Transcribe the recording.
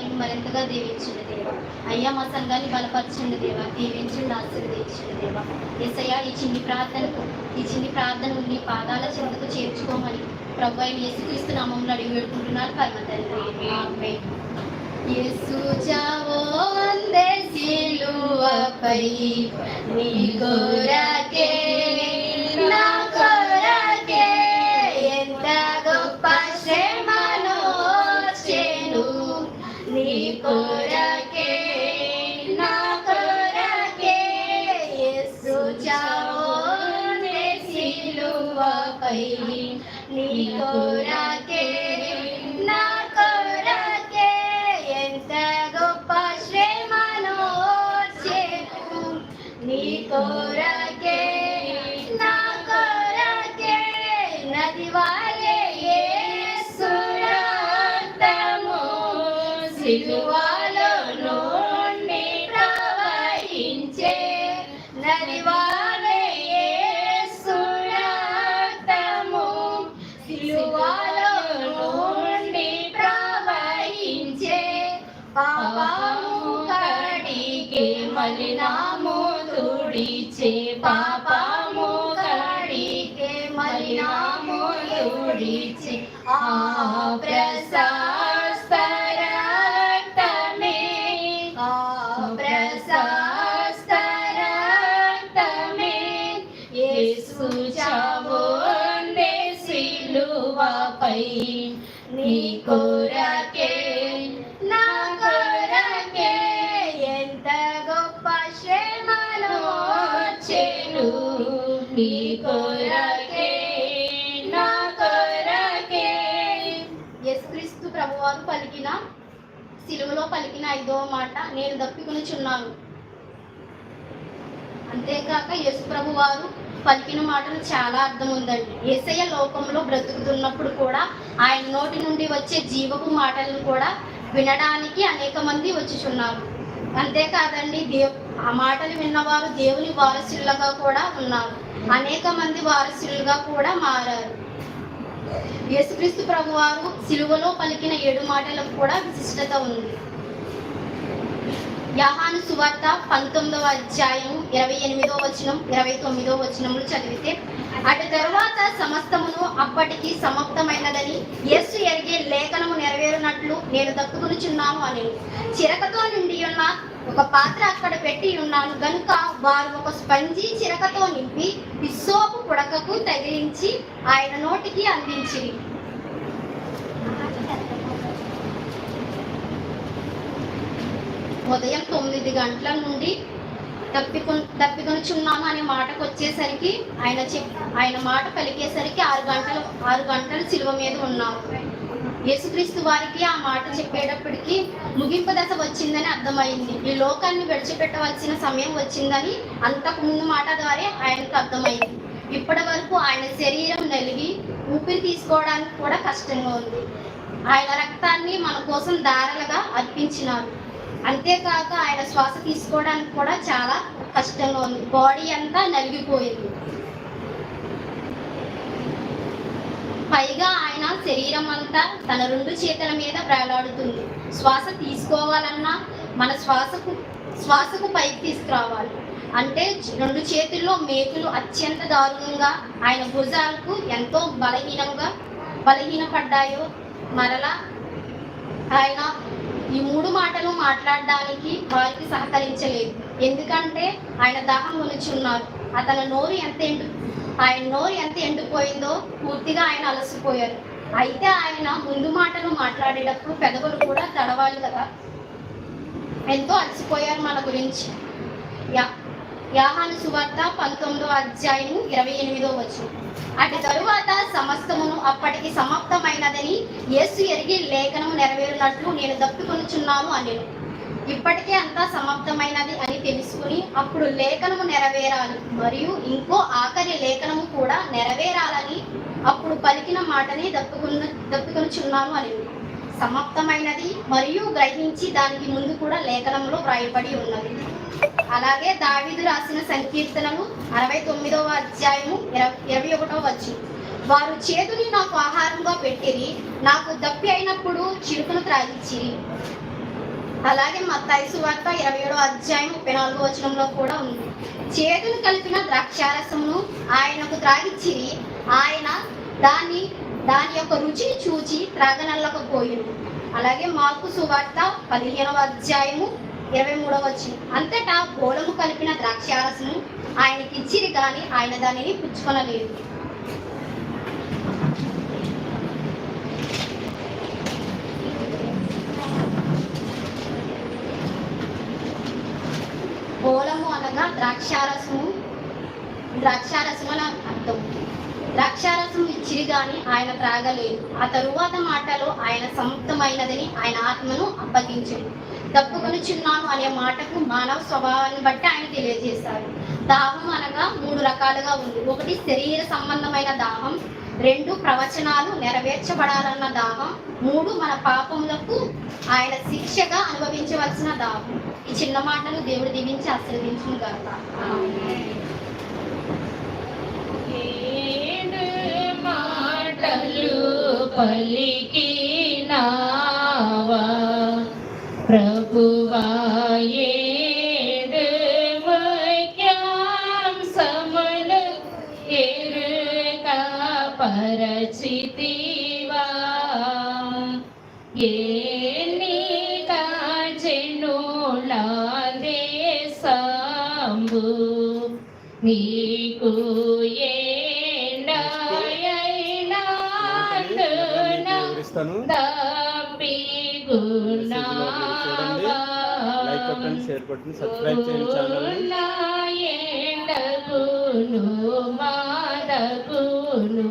వారిని మరింతగా దీవించండి దేవా. అయ్యా మా సంఘాన్ని బలపరచండి దేవా. దీవించండి ఆశీర్వదించండి దేవా. ఎసయ్యా ఈ చిన్ని ప్రార్థనకు ఈ చిన్ని ప్రార్థనను నీ పాదాల చెంతకు చేర్చుకోమని ప్రభు అయిన యేసుక్రీస్తు నామంలో అడిగి పెట్టుకుంటున్నారు పరమ తండ్రి. ఆమేన్. యేసు చావో అందే సిలువపై నీ కొరకే పై నీ కొరకే నా కొరకే ఎంత గొప్ప శ్రమను నీ కొరకే నా కొరకే నది వాలే యేసురక్తము సిలువలో మలినాము తుడిచే పాపము కడిగే మలినాము తుడిచే ఆ ప్రసాద వారు పలికిన సిలువలో పలికిన ఐదవ మాట నేను దప్పికొనుచున్నాను. అంతేకాక యేసు ప్రభు వారు పలికిన మాటలు చాలా అర్థం ఉందండి ఏసయ్య లోకంలో బ్రతుకుతున్నప్పుడు కూడా ఆయన నోటి నుండి వచ్చే జీవపు మాటలను కూడా వినడానికి అనేక మంది వచ్చుచున్నారు. అంతేకాదండి దేవ్ ఆ మాటలు విన్నవారు దేవుని వారసులుగా కూడా ఉన్నారు. అనేక మంది వారసులుగా కూడా మారారు. యేసుక్రీస్తు ప్రభువారు సిలువలో పలికిన ఏడు మాటలకు కూడా విశిష్టత ఉంది. యాహాను సువార్త పంతొమ్మిదవ అధ్యాయం ఇరవై ఎనిమిదో వచనం ఇరవై తొమ్మిదో వచనములు చదివితే అటు తరువాత సమస్తమును అప్పటికి సమాప్తమైనదని యేసు ఎరిగే లేఖనము నెరవేరునట్లు నేను దక్కుకునిచున్నాను అని. చిరకతో నిండి ఉన్న ఒక పాత్ర అక్కడ పెట్టి ఉన్నాను. గనుక వారు ఒక స్పంజి చిరకతో నింపి ఇస్సోపు పుడకకు తగిలించి ఆయన నోటికి అందించి ఉదయం తొమ్మిది గంటల నుండి తప్పికొ తప్పికొనుచున్నాను అనే మాటకు వచ్చేసరికి ఆయన చెప్ ఆయన మాట పలికేసరికి ఆరు గంటలు ఆరు గంటలు సిలువ మీద ఉన్నాము. యేసుక్రీస్తు వారికి ఆ మాట చెప్పేటప్పటికి ముగింపు దశ వచ్చిందని అర్థమైంది. ఈ లోకాన్ని విడిచిపెట్టవలసిన సమయం వచ్చిందని అంతకు ముందు మాట ద్వారా ఆయనకు అర్థమైంది. ఇప్పటి వరకు ఆయన శరీరం నలిగి ఊపిరి తీసుకోవడానికి కూడా కష్టంగా ఉంది. ఆయన రక్తాన్ని మన కోసం దారలుగా అర్పించినారు. అంతేకాక ఆయన శ్వాస తీసుకోవడానికి కూడా చాలా కష్టంగా ఉంది. బాడీ అంతా నలిగిపోయింది. పైగా ఆయన శరీరం అంతా తన రెండు చేతుల మీద వేలాడుతుంది శ్వాస తీసుకోవాలన్నా మన శ్వాసకు శ్వాసకు పైకి తీసుకురావాలి. అంటే రెండు చేతుల్లో మేకులు అత్యంత దారుణంగా ఆయన భుజాలకు ఎంతో బలహీనంగా బలహీనపడ్డాయో మరలా ఆయన ఈ మూడు మాటలు మాట్లాడడానికి వారికి సహకరించలేదు. ఎందుకంటే ఆయన దాహం ఉన్నారు అతని నోరు ఎంత ఎండు ఆయన నోరు ఎంత ఎండిపోయిందో పూర్తిగా ఆయన అలసిపోయారు. అయితే ఆయన ముందు మాటలు మాట్లాడేటప్పుడు పెదవులు కూడా తడవాలి కదా. ఎంతో అలసిపోయారు మన గురించి. యా యాహాను సువార్త పంతొమ్మిదో అధ్యాయం ఇరవై ఎనిమిదో వచ్చు అటు తరువాత సమస్తమును అప్పటికి సమాప్తమైనదని యేసు ఎరిగి లేఖనము నెరవేరినట్లు నేను దప్పుకొనుచున్నాను అనెను. ఇప్పటికే అంతా సమాప్తమైనది అని తెలుసుకుని అప్పుడు లేఖనము నెరవేరాలి. మరియు ఇంకో ఆఖరి లేఖనము కూడా నెరవేరాలని అప్పుడు పలికిన మాటని దప్పుకున్న దప్పుకొనుచున్నాను అని సమాప్తమైనది మరియు గ్రహించి దానికి ముందు కూడా లేఖనంలో వ్రాయబడి ఉన్నది. అలాగే దావీదు రాసిన సంకీర్తనలు అరవై తొమ్మిదవ అధ్యాయము ఇరవై ఇరవై ఒకటవ వచ్చు వారు చేతుని నాకు ఆహారంగా పెట్టిరి నాకు దప్పి అయినప్పుడు చిరుకును త్రాగించిరి అలాగే మత్తాయి వార్త ఇరవై ఏడవ అధ్యాయం ముప్పై నాలుగో వచనంలో కూడా ఉంది. చేతులు కలిపిన ద్రాక్షారసమును ఆయనకు త్రాగిచ్చిరి ఆయన దాన్ని దాని యొక్క రుచిని చూచి త్రాగనల్లకపోయిను అలాగే మార్పు సువార్త పదిహేనవ అధ్యాయము ఇరవై మూడవ వచ్చి అంతటా గోళము కలిపిన ద్రాక్షారసము ఆయనకి ఇచ్చిది కానీ ఆయన దానిని పుచ్చుకొనలేదు. గోళము అనగా ద్రాక్షారసము ద్రాక్షారసము అని గాని ఆయన త్రాగలేదు. ఆ తరువాత మాటలో ఆయన సముక్తమైనదని ఆయన ఆత్మను అప్పగించింది తప్పుకొనుచున్నాను అనే మాటకు మానవ స్వభావాన్ని బట్టి ఆయన తెలియజేశారు. దాహం అనగా మూడు రకాలుగా ఉంది. ఒకటి శరీర సంబంధమైన దాహం రెండు ప్రవచనాలు నెరవేర్చబడాలన్న దాహం మూడు మన పాపములకు ఆయన శిక్షగా అనుభవించవలసిన దాహం. ఈ చిన్న మాటను దేవుడు దీవించి ఆశీర్వదించును గాక ఏడు మాటలు పలికినావా ప్రభువా ఏడు వాక్యాంశములు పరచితివా. ఏని కాచెనులా దేశంబు నీకు వివరిస్తాను లైక్ కొట్టండి షేర్ కొట్టండి సబ్స్క్రైబ్ చేయండి మాదగును.